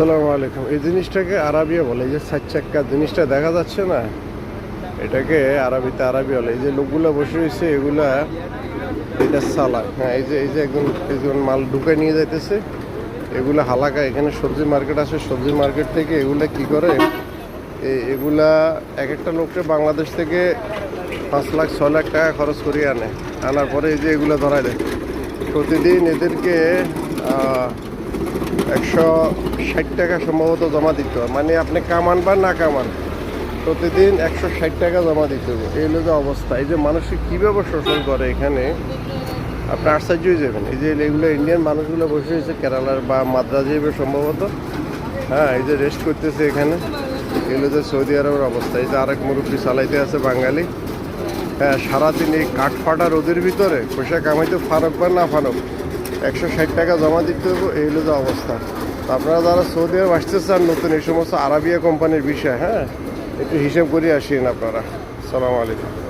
আসসালামু আলাইকুম। এই জিনিসটাকে আরবিয়া বলে, এই যে চার চাক্কা, জিনিসটা দেখা যাচ্ছে না? এটাকে আরবিতে আরবি বলে। এই যে লোকগুলো বসে রয়েছে, এগুলা এটা সালা হ্যাঁ এই যে এই যে একজন একজন মাল ঢুকে নিয়ে যাইতেছে, এগুলা হালাকা। এখানে সবজি মার্কেট আছে, সবজি মার্কেট থেকে এগুলা কি করে? এগুলা এক একটা লোককে বাংলাদেশ থেকে পাঁচ লাখ, ছয় লাখ টাকা খরচ করিয়ে আনে। আনার পরে এই যে এগুলো ধরায় দেয়। প্রতিদিন এদেরকে একশো ষাট টাকা সম্ভবত জমা দিতে হয়। মানে আপনি কামান বা না কামান, প্রতিদিন একশো ষাট টাকা জমা দিতে হবে। এই লোকের অবস্থা। এই যে মানুষকে কীভাবে শোষণ করে এখানে? আপনি আশ্চর্য যাবেন। এই যে এগুলো ইন্ডিয়ান মানুষগুলো বসে হয়েছে কেরালার বা মাদ্রাজে সম্ভবত। হ্যাঁ এই যে রেস্ট করতেছে এখানে। এগুলো যে সৌদি আরবের অবস্থা। এই যে আরেক মুরব্বী চালাইতে আছে বাঙালি। হ্যাঁ সারাদিন এই কাঠ ফাটা রোদের ভিতরে পয়সা কামাইতে ফারক বা না ফারক একশো ষাট টাকা জমা দিতে হবে এই হলো যে অবস্থা। আপনারা যারা সৌদি আরব আসতে চান নতুন, এই সমস্ত আরাবিয়া কোম্পানির বিষয় হ্যাঁ একটু হিসেব করে আসেন আপনারা। সালাম আলাইকুম।